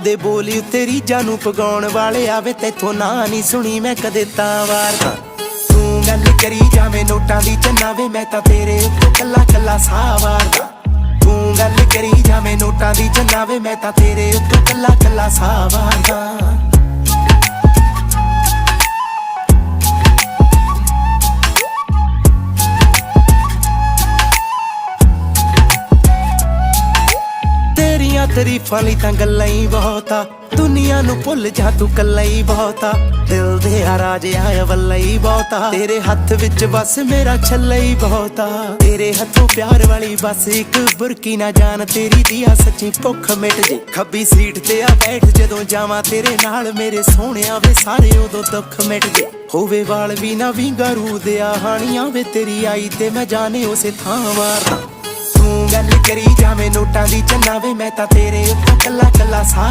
ਦੇ ਬੋਲੀ ਉੱਤੇ ਰੀਜਾਂ ਨੂੰ ਪਗਾਉਣ ਵਾਲੇ ਆਵੇ, ਤੈਥੋਂ ਨਾਂ ਨਹੀਂ ਸੁਣੀ ਮੈਂ ਕਦੇ ਤਾਂ ਵਾਰਦਾ ਤੂੰ ਗੱਲ ਕਰੀ ਜਾਵੇਂ ਨੋਟਾਂ ਦੀ ਚੰਨਾਵੇ, ਮੈਂ ਤਾਂ ਤੇਰੇ ਉੱਤੇ ਕੱਲਾ ਕੱਲਾ ਸਾਹ ਵਾਰਦਾ। ਤੂੰ ਗੱਲ ਕਰੀ ਜਾਵੇਂ ਨੋਟਾਂ ਦੀ ਚੰਨਾਵੇ, ਮੈਂ ਤਾਂ ਤੇਰੇ ਉੱਤੇ ਕੱਲਾ ਤੇਰੀਆਂ ਤਾਰੀਫਾਂ ਲਈ ਤਾਂ ਗੱਲਾਂ ਹੀ ਬਹੁਤਾ ਦੁਨੀਆ ਨੂੰ ਭੁੱਲ ਜਾ ਤੂੰ ਕੱਲਾ ਹੀ ਬਹੁਤਾ ਦਿਲ ਦੇ ਆ ਵੱਲਾ ਹੀ ਬਹੁਤਾ ਤੇਰੇ ਹੱਥ ਵਿੱਚ ਬਸ ਮੇਰਾ ਛੱਲਾ ਹੀ ਬਹੁਤਾ ਤੇਰੇ ਹੱਥੋਂ ਪਿਆਰ ਵਾਲੀ ਬਸ ਇੱਕ ਬੁਰਕੀ ਨਾ ਜਾਣ ਤੇਰੀ ਦੀਆ ਸੱਚੀ ਭੁੱਖ ਮਿਟ ਜੇ। ਖੱਬੀ ਸੀਟ ਤੇ ਆ ਬੈਠ ਜਦੋਂ ਜਾਵਾਂ ਤੇਰੇ ਨਾਲ। ਮੇਰੇ ਸੋਹਣਿਆ ਵੇ ਸਾਰੇ ਉਦੋਂ ਦੁੱਖ ਮਿਟ ਜੇ। ਹੋਵੇ ਵਾਲ ਵੀ ਨਾ ਵਿੰਗਾ ਰੂ ਦਿਆ ਹਾਣੀਆਂ ਵੇ ਤੇਰੀ ਆਈ ਤੇ ਮੈਂ ਜਾਣੇ ਉਸੇ ਥਾਂ ਮਾਰਦਾ ਤੂੰ ਗੱਲ ਕਰੀ ਜਾ ਨੋਟਾਂ ਦੀ ਚੰਨਾ ਵੇ ਮੈਂ ਤਾਂ ਤੇਰੇ ਉੱਤੇ ਕੱਲਾ ਕੱਲਾ ਸਾਹ